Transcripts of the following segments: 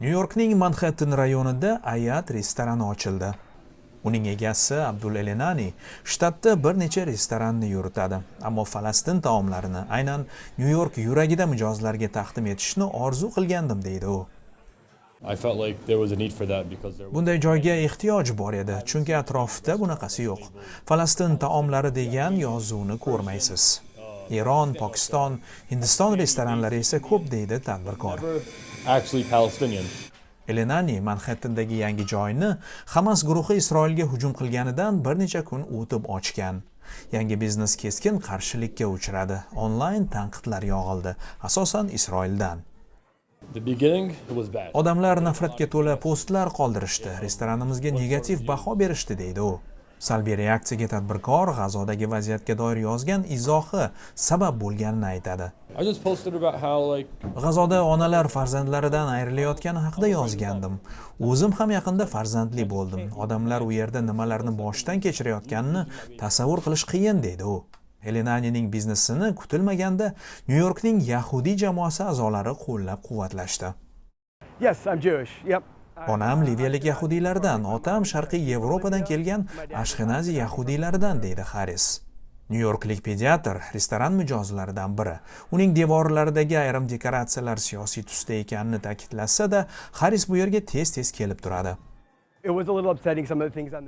nyu yorkning manxetten rayonida ayat restorani ochildi. Uning egasi abdul elenani shtatda bir necha restoranni yuritadi. Ammo falastin taomlarini aynan nyu york yuragida mijozlarga taqdim etishni orzu qilgandim deydi u. I felt like there was a need for that because there bunday joyga ehtiyoj bor edi chunki atrofda bunaqasi yo'q. Falastin taomlari degan yozuvni ko'rmaysiz eron pokiston hindiston restoranlari esa ko'p deydi tadbirkor. Elenani manxettendagi yangi joyni hamas guruhi isroilga hujum qilganidan bir necha kun o'tib ochgan yangi biznes keskin qarshilikka uchradi. Onlayn tanqidlar yog'ildi asosan isroildan. Odamlar nafratga to'la postlar qoldirishdi. Restoranimizga negativ baho berishdi deydi u salbiy reaksiyaga tadbirkor g'azodagi vaziyatga doir yozgan izohi sabab bo'lganini aytadi. G'azoda onalar farzandlaridan ayrilayotgani haqida yozgandim. O'zim ham yaqinda farzandli bo'ldim. Odamlar u yerda nimalarni boshdan kechirayotganini tasavvur qilish qiyin deydi u. Elenanining biznesini kutilmaganda nyu yorkning yahudiy jamoasi a'zolari qo'llab quvvatlashdi Yes, I'm Jewish. Yep. Onam liviyalik yahudiylardan otam sharqiy yevropadan kelgan ashkenazi yahudiylaridan deydi haris. Nyu yorklik pediatr restoran mijozlaridan biri. Uning devorlaridagi ayrim dekoratsiyalar siyosiy tusda ekanini ta'kidlasa-da haris bu yerga tez tez kelib turadi.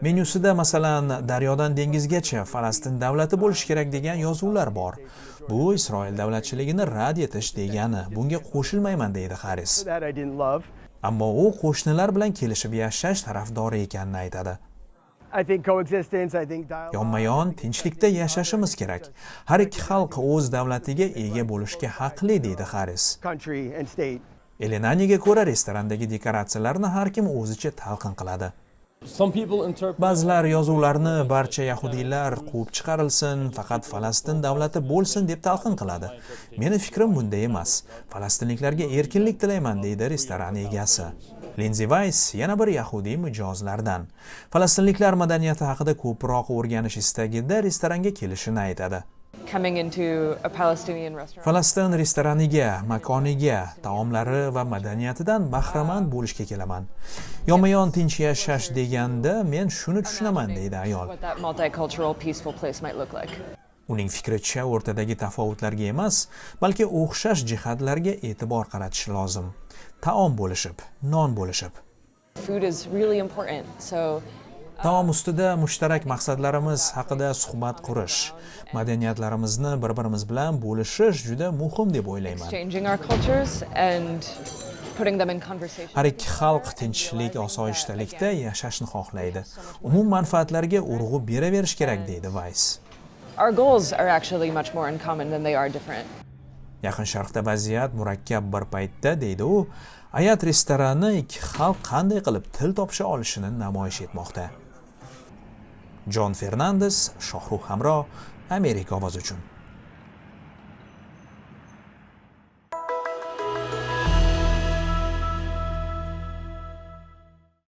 Menyusida masalan daryodan dengizgacha falastin davlati bo'lishi kerak degan yozuvlar bor. Bu isroil davlatchiligini rad etish degani bunga qo'shilmayman deydi haris ammo u qo'shnilar bilan kelishib yashash tarafdori ekanini aytadi. Yonma yon tinchlikda yashashimiz kerak. Har ikki xalq o'z davlatiga ega bo'lishga haqli deydi haris. Elenaniga ko'ra restorandagi dekoratsiyalarni har kim o'zicha talqin qiladi ba'zilar yozuvlarni barcha yahudiylar quvib chiqarilsin faqat falastin davlati bo'lsin deb talqin qiladi. Meni fikrim bunday emas. Falastinliklarga erkinlik tilayman deydi restoran egasi. Linzi vays yana bir yahudiy mijozlardan. Falastinliklar madaniyati haqida ko'proq o'rganish istagida restoranga kelishini aytadi. Falastin restoraniga makoniga taomlari va madaniyatidan bahramand bo'lishga kelaman. Yonma yon tinch yashash deganda men shuni tushunaman deydi ayol. uning fikricha o'rtadagi tafovutlarga emas balki o'xshash jihatlarga e'tibor qaratish lozim. Taom bo'lishib non bo'lishib. Food is really important. So taom ustida mushtarak maqsadlarimiz haqida suhbat qurish madaniyatlarimizni bir birimiz bilan bo'lishish juda muhim deb o'ylayman. Har ikki xalq tinchlik osoyishtalikda yashashni xohlaydi. Umum manfaatlarga urg'u beraverish kerak deydi vays Our goals are actually much more in common than they are different. yaqin sharqda vaziyat murakkab bir paytda deydi u. Ayat restorani ikki xalq qanday qilib til topisha olishini namoyish etmoqda جان فرناندس شاهرو همراه امریکا آواز چون